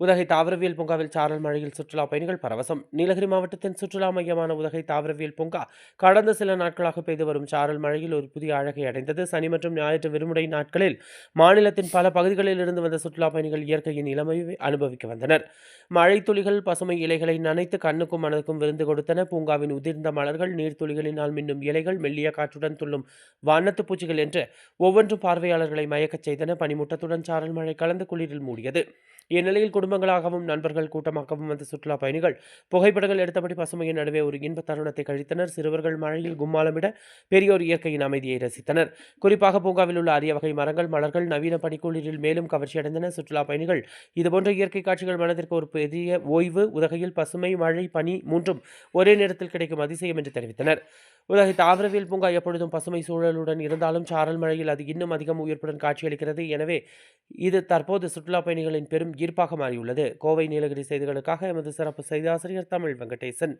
உதகை தாவரவியல் பூங்காவில் சாரல் மழையில் சுற்றுலா பயணிகள் பரவசம். நீலகிரி மாவட்டத்தின் சுற்றுலா மையமான உதகை தாவரவியல் பூங்கா கடந்த சில நாட்களாக பெய்து வரும் சாரல் மழையில் ஒரு புதிய அழகை அடைந்தது. சனி மற்றும் ஞாயிற்று விடுமுறை நாட்களில் மாநிலத்தின் பல பகுதிகளில் இருந்து வந்த சுற்றுலா பயணிகள் இயற்கையின் இளமையை அனுபவிக்க வந்தனர். மழை துளிகள் பசுமை இலைகளை நனைத்து கண்ணுக்கும் மனதுக்கும் விருந்து கொடுத்தன. பூங்காவின் உதிர்ந்த மலர்கள் நீர்த்துளிகளினால் மின்னும் இலைகள் மெல்லிய காற்றுடன் துள்ளும் வானத்து பூச்சிகள் என்று ஒவ்வொன்றும் பார்வையாளர்களை மயக்கச் செய்தன. பனிமூட்டத்துடன் சாரல் மழை கலந்து குளிரில் மூடியது. இந்நிலையில் குடும்பங்களாகவும் நண்பர்கள் கூட்டமாகவும் வந்த சுற்றுலா பயணிகள் புகைப்படங்கள் எடுத்தபடி பசுமையின் நடுவே ஒரு இன்ப தருணத்தை கழித்தனர். சிறுவர்கள் மழையில் கும்மாலமிட பெரியோர் இயற்கையின் அமைதியை ரசித்தனர். குறிப்பாக பூங்காவில் உள்ள அரிய வகை மரங்கள் மலர்கள் நவீன பனிக்குளிரில் மேலும் கவர்ச்சியடைந்தன சுற்றுலா பயணிகள் இதுபோன்ற இயற்கை காட்சிகள் மனதிற்கு ஒரு பெரிய ஓய்வு உதகையில் பசுமை மழை பனி மூன்றும் ஒரே நேரத்தில் கிடைக்கும் அதிசயம் என்று தெரிவித்தனர். உலக தாவரவியல் பூங்கா எப்பொழுதும் பசுமை சூழலுடன் இருந்தாலும் சாரல் மழையில் அது இன்னும் அதிகம் உயிர்ப்புடன் காட்சியளிக்கிறது. எனவே இது தற்போது சுற்றுலா பயணிகளின் பெரும் ஈர்ப்பாக மாறியுள்ளது. கோவை நீலகிரி செய்திகளுக்காக எமது சிறப்பு செய்தியாசிரியர் தமிழ் வெங்கடேசன்.